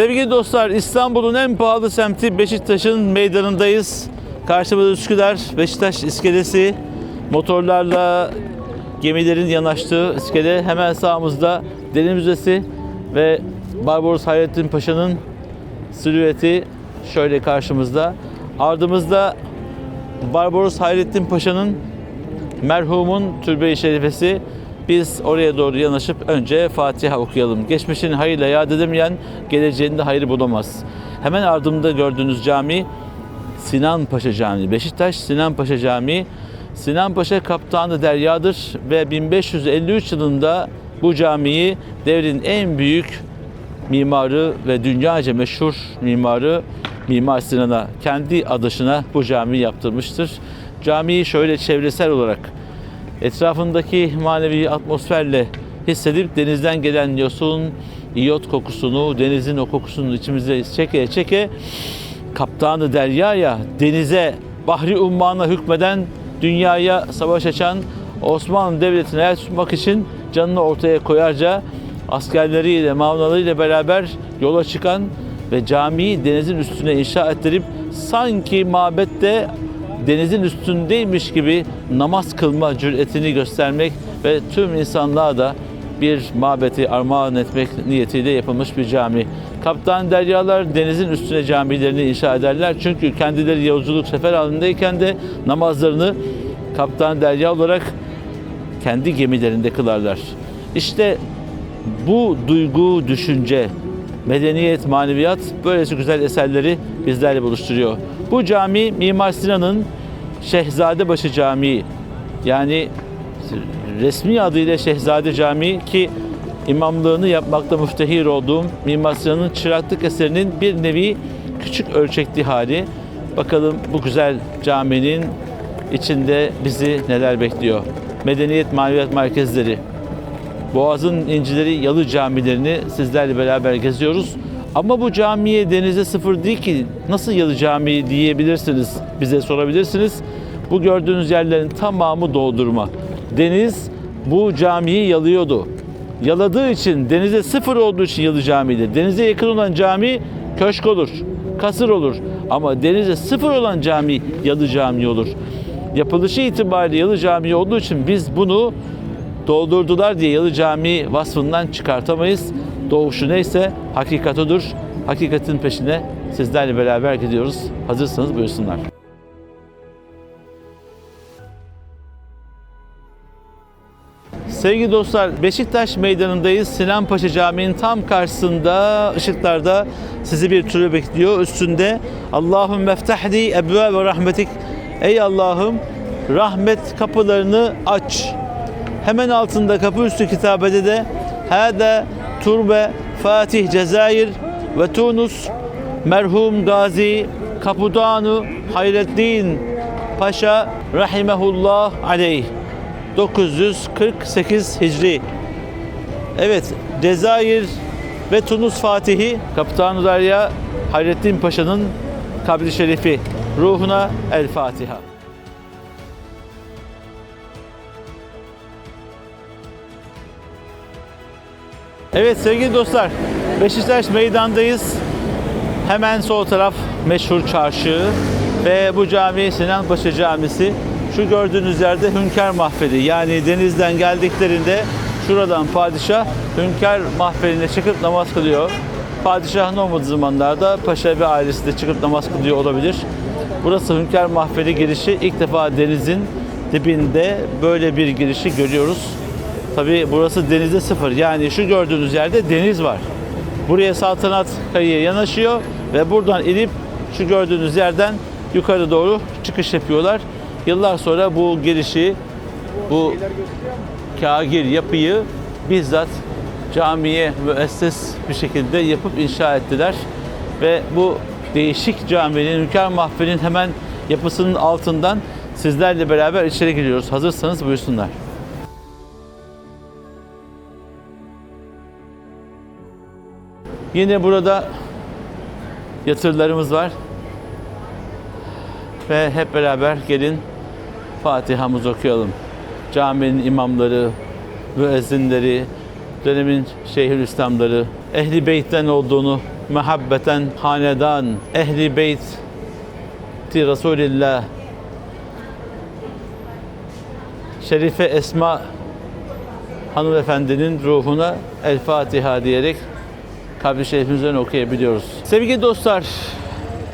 Sevgili dostlar İstanbul'un en pahalı semti Beşiktaş'ın meydanındayız. Karşımızda Üsküdar, Beşiktaş iskelesi, motorlarla gemilerin yanaştığı iskele. Hemen sağımızda Deniz Müzesi ve Barbaros Hayrettin Paşa'nın silüeti şöyle karşımızda. Ardımızda Barbaros Hayrettin Paşa'nın merhumun türbe-i şerifesi. Biz oraya doğru yanaşıp önce Fatiha okuyalım. Geçmişini hayırla yad edemeyen geleceğinde hayrı bulamaz. Hemen ardımda gördüğünüz cami Sinan Paşa Camii. Beşiktaş Sinan Paşa Camii. Sinan Paşa kaptanı deryadır ve 1553 yılında bu camiyi devrin en büyük mimarı ve dünyaca meşhur mimarı Mimar Sinan'a kendi adışına bu camiyi yaptırmıştır. Camiyi şöyle çevresel olarak etrafındaki manevi atmosferle hissedip denizden gelen yosun, iyot kokusunu, denizin o kokusunu içimize çeke çeke kaptanı deryaya, denize, bahri ummana hükmeden, dünyaya savaş açan Osmanlı Devleti'ne el tutmak için canını ortaya koyarca askerleriyle, mavnalarıyla beraber yola çıkan ve camiyi denizin üstüne inşa ettirip sanki mabette denizin üstündeymiş gibi namaz kılma cüretini göstermek ve tüm insanlığa da bir mabeti armağan etmek niyetiyle yapılmış bir cami. Kaptan deryalar denizin üstüne camilerini inşa ederler. Çünkü kendileri yolculuk sefer halindeyken de namazlarını kaptan derya olarak kendi gemilerinde kılarlar. İşte bu duygu, düşünce, medeniyet, maneviyat böylesi güzel eserleri bizlerle buluşturuyor. Bu cami Mimar Sinan'ın Şehzadebaşı Camii yani resmi adıyla Şehzade Camii ki imamlığını yapmakta müftehir olduğum Mimar Sinan'ın çıraklık eserinin bir nevi küçük ölçekli hali. Bakalım bu güzel caminin içinde bizi neler bekliyor. Medeniyet Maneviyat Merkezleri, Boğaz'ın incileri Yalı camilerini sizlerle beraber geziyoruz. Ama bu camiye denize sıfır değil ki nasıl Yalı Camii diyebilirsiniz, bize sorabilirsiniz. Bu gördüğünüz yerlerin tamamı doldurma. Deniz bu camiyi yalıyordu. Yaladığı için denize sıfır olduğu için Yalı Camii'dir. Denize yakın olan cami köşk olur, kasır olur. Ama denize sıfır olan cami Yalı Camii olur. Yapılışı itibariyle Yalı Camii olduğu için biz bunu doldurdular diye Yalı Camii vasfından çıkartamayız. Doğuşu neyse hakikat odur. Hakikatin peşine sizlerle beraber gidiyoruz. Hazırsanız buyursunlar. Sevgili dostlar, Beşiktaş Meydanı'ndayız. Sinan Paşa Camii'nin tam karşısında, ışıklarda sizi bir türbe bekliyor. Üstünde Allahüm meftahli ebve ve rahmetik. Ey Allah'ım rahmet kapılarını aç. Hemen altında kapı üstü kitabede de Hâde Turbe Fatih Cezayir ve Tunus merhum Gazi Kapudanu Hayreddin Paşa Rahimehullah aleyh. 948 Hicri. Evet Cezayir ve Tunus Fatihi Kaptan Derya Hayrettin Paşa'nın kabri şerifi. Ruhuna El Fatiha. Evet sevgili dostlar, Beşiktaş meydandayız. Hemen sol taraf meşhur çarşı ve bu cami Sinan Paşa Camisi. Şu gördüğünüz yerde Hünkar Mahfili yani denizden geldiklerinde şuradan padişah Hünkar Mahfili'ne çıkıp namaz kılıyor. Padişahın olmadığı zamanlarda paşa ve ailesi de çıkıp namaz kılıyor olabilir. Burası Hünkar Mahfili girişi. İlk defa denizin dibinde böyle bir girişi görüyoruz. Tabii burası denize sıfır. Yani şu gördüğünüz yerde deniz var. Buraya saltanat kayıya yanaşıyor ve buradan inip şu gördüğünüz yerden yukarı doğru çıkış yapıyorlar. Yıllar sonra bu girişi, bu kagir yapıyı bizzat camiye müesses bir şekilde yapıp inşa ettiler. Ve bu değişik caminin, Hünkar Mahfili'nin hemen yapısının altından sizlerle beraber içeri giriyoruz. Hazırsanız buyursunlar. Yine burada yatırlarımız var. Ve hep beraber gelin Fatiha'mızı okuyalım. Caminin imamları, müezzinleri, dönemin Şeyhülislamları, Ehli Beyt'ten olduğunu mehabbeten hanedan ehli beyt ti Resulillah Şerife Esma hanımefendinin ruhuna El Fatiha diyerek kabri şerifimizden okuyabiliyoruz. Sevgili dostlar,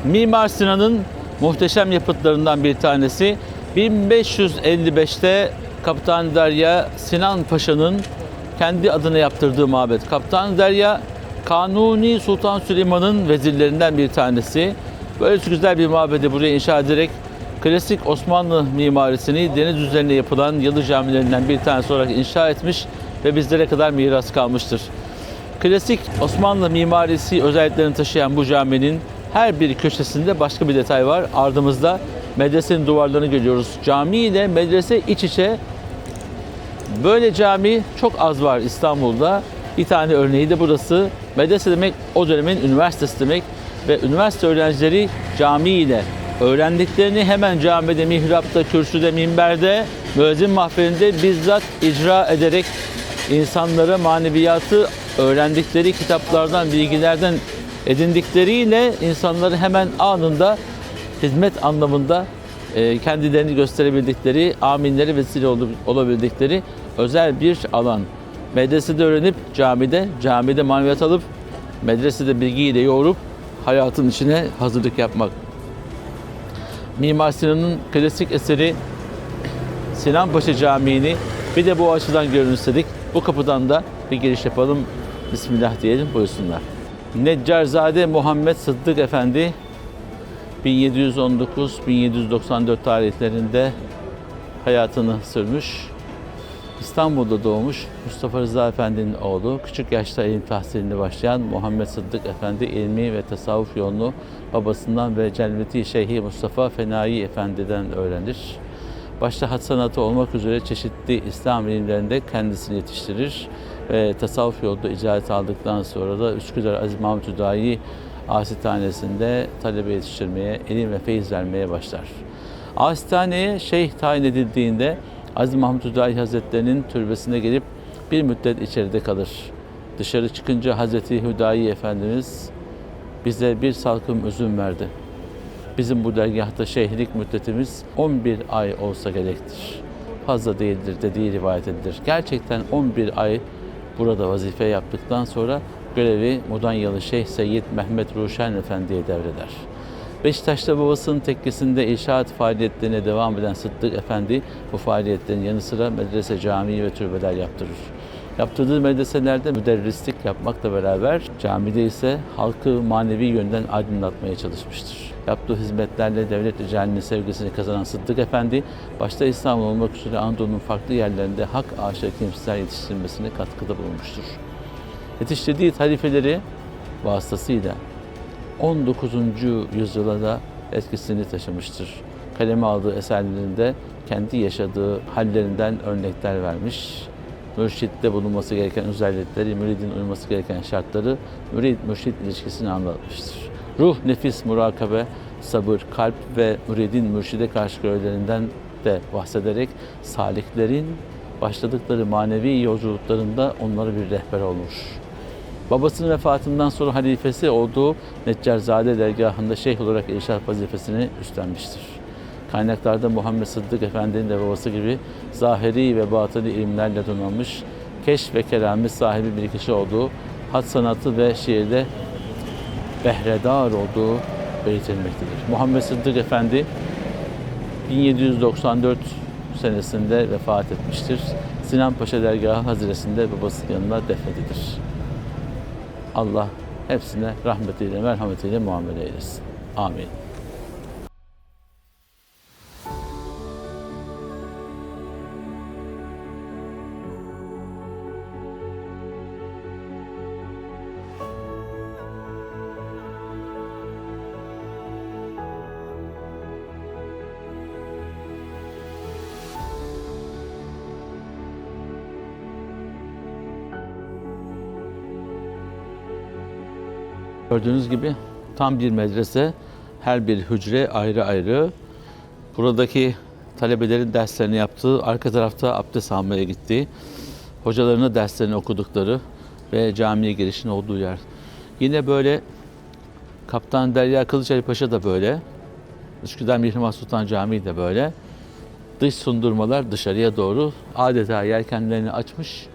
Mimar Sinan'ın muhteşem yapıtlarından bir tanesi 1555'te Kaptan Derya Sinan Paşa'nın kendi adına yaptırdığı mabet. Kaptan Derya Kanuni Sultan Süleyman'ın vezirlerinden bir tanesi. Böyle güzel bir mabedi buraya inşa ederek klasik Osmanlı mimarisini deniz üzerine yapılan yalı camilerinden bir tanesi olarak inşa etmiş ve bizlere kadar miras kalmıştır. Klasik Osmanlı mimarisi özelliklerini taşıyan bu caminin her bir köşesinde başka bir detay var. Ardımızda medresenin duvarlarını görüyoruz. Cami ile medrese iç içe. Böyle cami çok az var İstanbul'da. Bir tane örneği de burası. Medrese demek o dönemin üniversitesi demek ve üniversite öğrencileri cami ile öğrendiklerini hemen camide, mihrapta, kürsüde, minberde, müezzin mahfilinde bizzat icra ederek insanlara maneviyatı öğrendikleri kitaplardan, bilgilerden edindikleriyle insanları hemen anında hizmet anlamında e, kendilerini gösterebildikleri, aminleri vesile ol- olabildikleri özel bir alan. Medresede öğrenip camide, camide maneviyat alıp medresede bilgiyle yoğurup hayatın içine hazırlık yapmak. Mimar Sinan'ın klasik eseri Sinan Paşa Camii'ni bir de bu açıdan görün. Bu kapıdan da bir giriş yapalım. Bismillah diyelim buyursunlar. Neccarzade Muhammed Sıddık Efendi 1719-1794 tarihlerinde hayatını sürmüş. İstanbul'da doğmuş Mustafa Rıza Efendi'nin oğlu. Küçük yaşta ilim tahsilini başlayan Muhammed Sıddık Efendi ilmi ve tasavvuf yolunu babasından ve Celveti Şeyhi Mustafa Fenayi Efendi'den öğrenir. Başta hat sanatı olmak üzere çeşitli İslam ilimlerinde kendisini yetiştirir ve tasavvuf yolunda icazet aldıktan sonra da Üsküdar Aziz Mahmut Hüdayi Asitanesinde talebe yetiştirmeye, ilim ve feyiz vermeye başlar. Asitaneye şeyh tayin edildiğinde Aziz Mahmut Hüdayi Hazretleri'nin türbesine gelip bir müddet içeride kalır. Dışarı çıkınca Hazreti Hüdayi Efendimiz bize bir salkım üzüm verdi. Bizim bu dergahta şeyhlik müddetimiz 11 ay olsa gerektir. Fazla değildir dediği rivayet edilir. Gerçekten 11 ay burada vazife yaptıktan sonra görevi Mudanyalı Şeyh Seyyid Mehmet Ruşen Efendi'ye devreder. Beşiktaş'ta babasının tekkesinde inşaat faaliyetlerine devam eden Sıddık Efendi bu faaliyetlerin yanı sıra medrese, cami ve türbeler yaptırır. Yaptırdığı medreselerde müderrislik yapmakla beraber camide ise halkı manevi yönden aydınlatmaya çalışmıştır. Yaptığı hizmetlerle devlet ricalinin sevgisini kazanan Sıddık Efendi, başta İstanbul olmak üzere Anadolu'nun farklı yerlerinde hak aşık kimseler yetiştirmesine katkıda bulunmuştur. Yetiştirdiği talifeleri vasıtasıyla 19. yüzyıla da etkisini taşımıştır. Kaleme aldığı eserlerinde kendi yaşadığı hallerinden örnekler vermiş. Mürşitte bulunması gereken özellikleri, müridin uyması gereken şartları, mürid-mürşit ilişkisini anlatmıştır. Ruh, nefis, murakabe, sabır, kalp ve müridin mürşide karşı görevlerinden de bahsederek saliklerin başladıkları manevi yolculuklarında onlara bir rehber olmuş. Babasının vefatından sonra halifesi olduğu Neccarzade dergahında şeyh olarak irşad vazifesini üstlenmiştir. Kaynaklarda Muhammed Sıddık Efendi'nin de babası gibi zahiri ve batıni ilimlerle donanmış, keşf ve keramet sahibi bir kişi olduğu, hat sanatı ve şiirde behredar olduğu belirtilmektedir. Muhammed Sıddık Efendi 1794 senesinde vefat etmiştir. Sinan Paşa Dergahı Haziresi'nde babasının yanına defnedilir. Allah hepsine rahmetiyle, merhametiyle muamele eylesin. Amin. Gördüğünüz gibi tam bir medrese, her bir hücre ayrı ayrı. Buradaki talebelerin derslerini yaptığı, arka tarafta abdest almaya gittiği, hocalarına derslerini okudukları ve camiye girişin olduğu yer. Yine böyle Kaptan Derya Kılıçali Paşa da böyle. Üsküdar Mihrimah Sultan Camii de böyle. Dış sundurmalar dışarıya doğru adeta yelkenlerini açmış.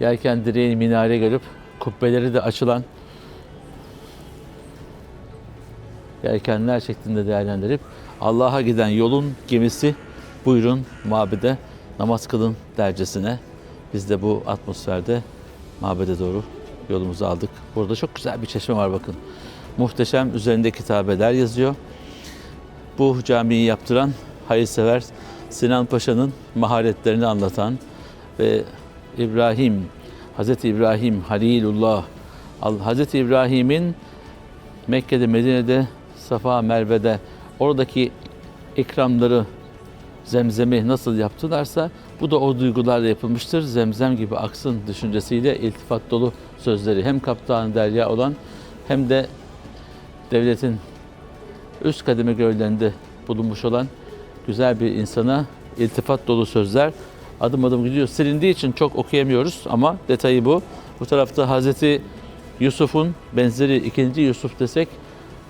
Yelken direği minare görüp kubbeleri de açılan yelkenler şeklinde değerlendirip Allah'a giden yolun gemisi buyurun mabede namaz kılın dercesine biz de bu atmosferde mabede doğru yolumuzu aldık. Burada çok güzel bir çeşme var bakın. Muhteşem üzerinde kitabeler yazıyor. Bu camiyi yaptıran hayırsever Sinan Paşa'nın maharetlerini anlatan ve İbrahim, Hazreti İbrahim Halilullah, Al- Hazreti İbrahim'in Mekke'de, Medine'de, Safa, Merve'de oradaki ikramları, zemzemi nasıl yaptılarsa bu da o duygularla yapılmıştır. Zemzem gibi aksın düşüncesiyle iltifat dolu sözleri. Hem kaptan derya olan hem de devletin üst kademe görevlerinde bulunmuş olan güzel bir insana iltifat dolu sözler adım adım gidiyor. Silindiği için çok okuyamıyoruz ama detayı bu. Bu tarafta Hazreti Yusuf'un benzeri ikinci Yusuf desek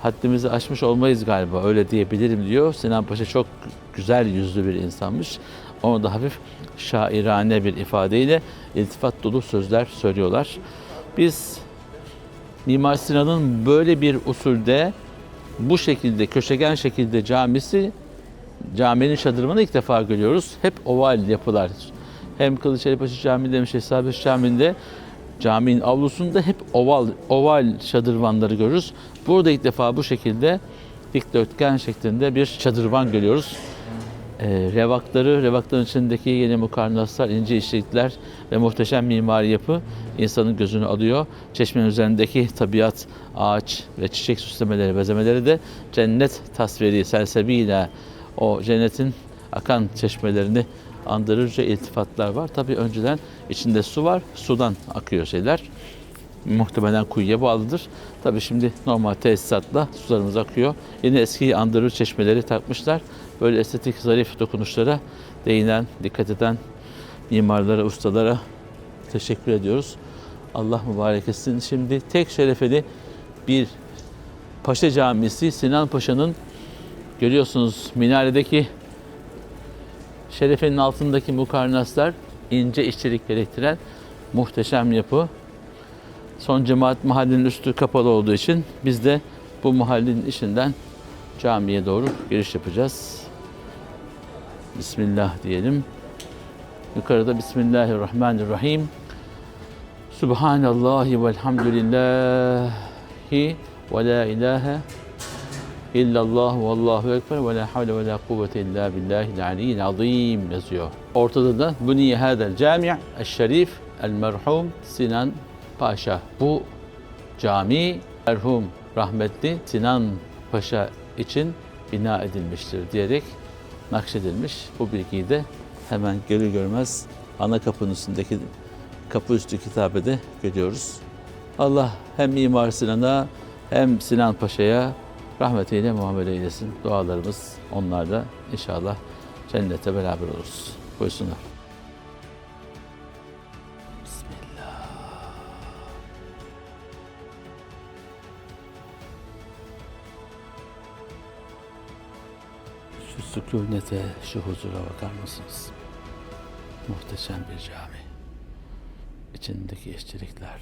haddimizi aşmış olmayız galiba öyle diyebilirim diyor. Sinan Paşa çok güzel yüzlü bir insanmış. Onu da hafif şairane bir ifadeyle iltifat dolu sözler söylüyorlar. Biz Mimar Sinan'ın böyle bir usulde bu şekilde köşegen şekilde camisi caminin şadırvanı ilk defa görüyoruz. Hep oval yapılar. Hem Kılıçdaroğlu Camii'nde hem Şehzade Camii'nde caminin avlusunda hep oval oval şadırvanları görürüz. Burada ilk defa bu şekilde dikdörtgen şeklinde bir şadırvan görüyoruz. Ee, revakları, revakların içindeki yeni mukarnaslar, ince işçilikler ve muhteşem mimari yapı insanın gözünü alıyor. Çeşmenin üzerindeki tabiat, ağaç ve çiçek süslemeleri, bezemeleri de cennet tasviri, selsebiyle o cennetin akan çeşmelerini andırırca iltifatlar var. Tabii önceden içinde su var, sudan akıyor şeyler. Muhtemelen kuyuya bağlıdır. Tabii şimdi normal tesisatla sularımız akıyor. Yine eskiyi andırır çeşmeleri takmışlar. Böyle estetik, zarif dokunuşlara değinen, dikkat eden mimarlara, ustalara teşekkür ediyoruz. Allah mübarek etsin. Şimdi tek şerefeli bir Paşa Camisi Sinan Paşa'nın görüyorsunuz minaredeki şerefenin altındaki mukarnaslar ince işçilik gerektiren muhteşem yapı. Son cemaat mahallenin üstü kapalı olduğu için biz de bu mahallenin içinden camiye doğru giriş yapacağız. Bismillah diyelim. Yukarıda Bismillahirrahmanirrahim. Subhanallahi velhamdülillahi ve la ilahe illallah vallahu ekber ve la havle ve la kuvvete illa billahil aliyyil azim yazıyor. Ortada da Buniye hadel cami' el-şerif el-merhum Sinan Paşa. Bu cami merhum rahmetli Sinan Paşa için bina edilmiştir diyerek nakşedilmiş. Bu bilgiyi de hemen görür görmez ana kapının üstündeki kapı üstü kitabede görüyoruz. Allah hem Mimar Sinan'a hem Sinan Paşa'ya rahmetiyle muamele eylesin. Dualarımız onlarla inşallah cennete beraber oluruz. Buyursunlar. Şu sükunete, şu huzura bakar mısınız? Muhteşem bir cami. İçindeki işçilikler,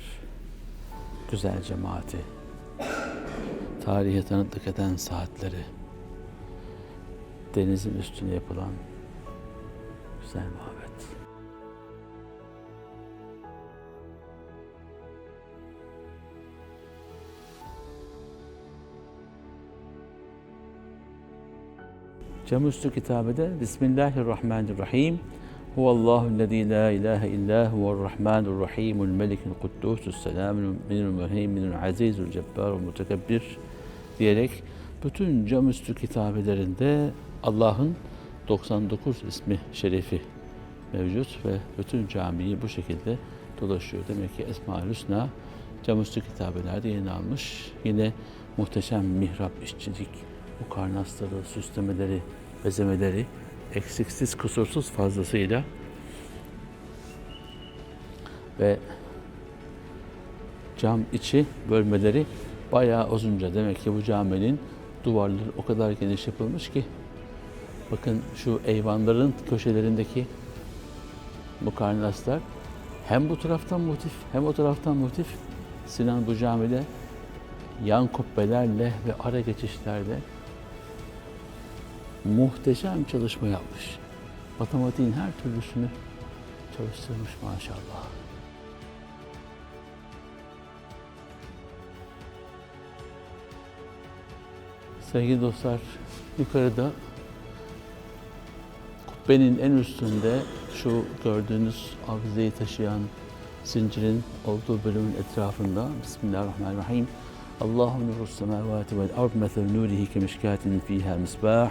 güzel cemaati, tarihe tanıklık eden saatleri, denizin üstüne yapılan güzel mabet. Camüstü kitabede Bismillahirrahmanirrahim. Huvallahu lezî la ilahe illa huve'r-rahmanur-rahîmul melikul kuddûsus selamul minul müheyminul azizul cebbarul mutekebbir diyerek bütün camüstü kitabelerinde Allah'ın 99 ismi şerifi mevcut ve bütün camiyi bu şekilde dolaşıyor. Demek ki Esma-ül Hüsna camüstü kitabelerde yeni almış. Yine muhteşem mihrap işçilik, bu karnasları, süslemeleri, bezemeleri eksiksiz, kusursuz fazlasıyla ve cam içi bölmeleri bayağı uzunca. Demek ki bu caminin duvarları o kadar geniş yapılmış ki bakın şu eyvanların köşelerindeki bu karnaslar hem bu taraftan motif hem o taraftan motif Sinan bu camide yan kubbelerle ve ara geçişlerle muhteşem çalışma yapmış. Matematiğin her türlüsünü çalıştırmış maşallah. Sevgili dostlar, yukarıda kubbenin en üstünde şu gördüğünüz avizeyi taşıyan zincirin olduğu bölümün etrafında Bismillahirrahmanirrahim. Allahu nuru semavati vel ard mesel nurihi kemişkatin fiha misbah.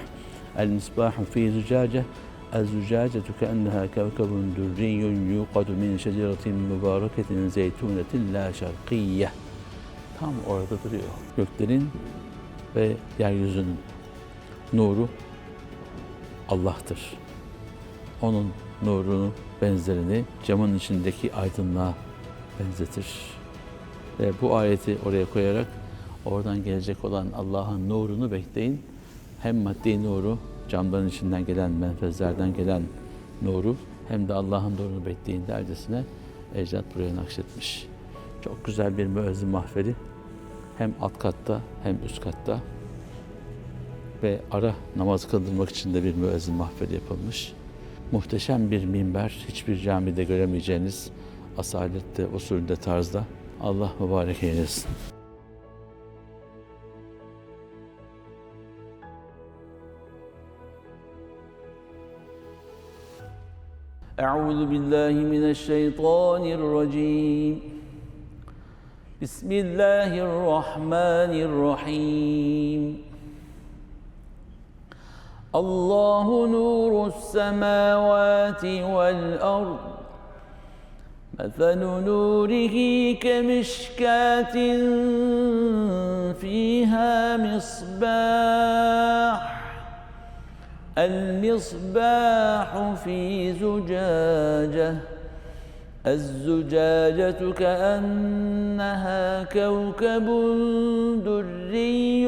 El misbahu fi zucace. El zucace keenneha kevkebun durriyun yuqadu min şeceretin mübareketin zeytunetin la şarkiyye. Tam orada duruyor. Göklerin ve yeryüzünün nuru Allah'tır. Onun nurunu, benzerini camın içindeki aydınlığa benzetir. Ve bu ayeti oraya koyarak oradan gelecek olan Allah'ın nurunu bekleyin. Hem maddi nuru, camların içinden gelen, menfezlerden gelen nuru hem de Allah'ın nurunu bekleyin dercesine ecdat buraya nakşetmiş. Çok güzel bir müezzin mahfeli Hem alt katta hem üst katta ve ara namaz kıldırmak için de bir müezzin mahfeli yapılmış. Muhteşem bir minber, hiçbir camide göremeyeceğiniz asalette, usulde, tarzda. Allah mübarek eylesin. أعوذ بالله من الشيطان الرجيم بسم الله الرحمن الرحيم. الله نور السماوات والأرض. مثل نوره كمشكاة فيها مصباح. المصباح في زجاجة. الزجاجة كأنها كوكب دري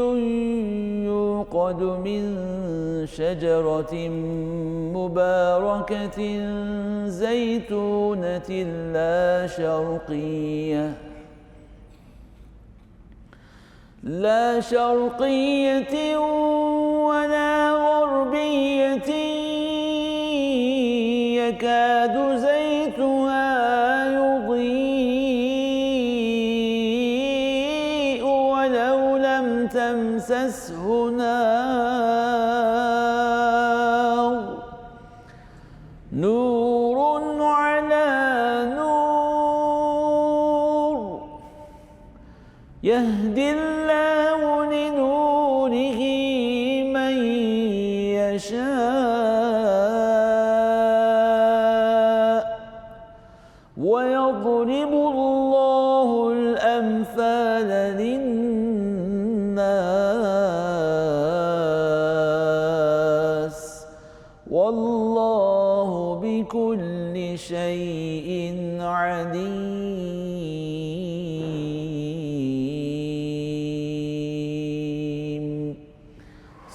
يوقد من شجرة مباركة زيتونة لا شرقية. لا شرقية ولا غربية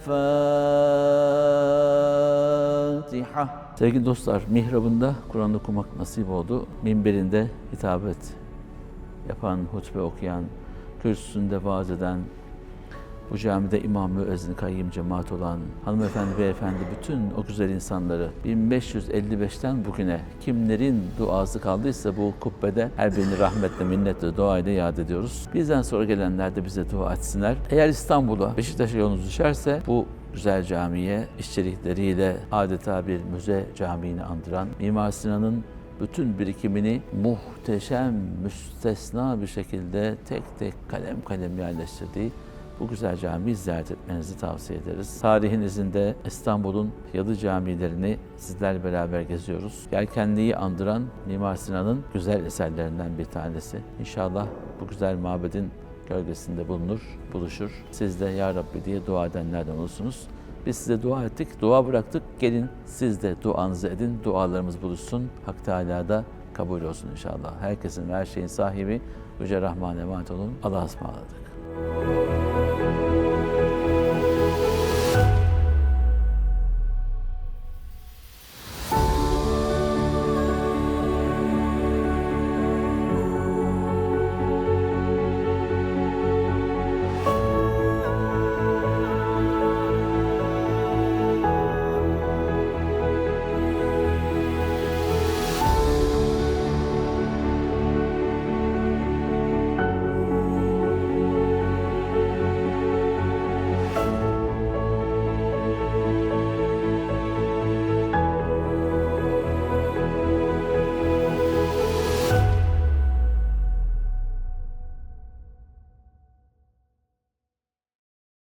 El-Fatiha. Sevgili dostlar, mihrabında Kur'an okumak nasip oldu. Minberinde hitabet yapan, hutbe okuyan, kürsüsünde vaaz eden, bu camide imam müezzin kayyım cemaat olan hanımefendi beyefendi bütün o güzel insanları 1555'ten bugüne kimlerin duası kaldıysa bu kubbede her birini rahmetle minnetle duayla yad ediyoruz. Bizden sonra gelenler de bize dua etsinler. Eğer İstanbul'a Beşiktaş'a yolunuz düşerse bu güzel camiye işçilikleriyle adeta bir müze camiini andıran Mimar Sinan'ın bütün birikimini muhteşem, müstesna bir şekilde tek tek kalem kalem yerleştirdiği bu güzel camiyi ziyaret etmenizi tavsiye ederiz. Tarihin izinde İstanbul'un yalı camilerini sizlerle beraber geziyoruz. Yelkenliği andıran Mimar Sinan'ın güzel eserlerinden bir tanesi. İnşallah bu güzel mabedin gölgesinde bulunur, buluşur. Siz de Ya Rabbi diye dua edenlerden olursunuz. Biz size dua ettik, dua bıraktık. Gelin siz de duanızı edin, dualarımız buluşsun. Hak Teala'da kabul olsun inşallah. Herkesin ve her şeyin sahibi Yüce Rahman'a emanet olun. Allah'a ısmarladık.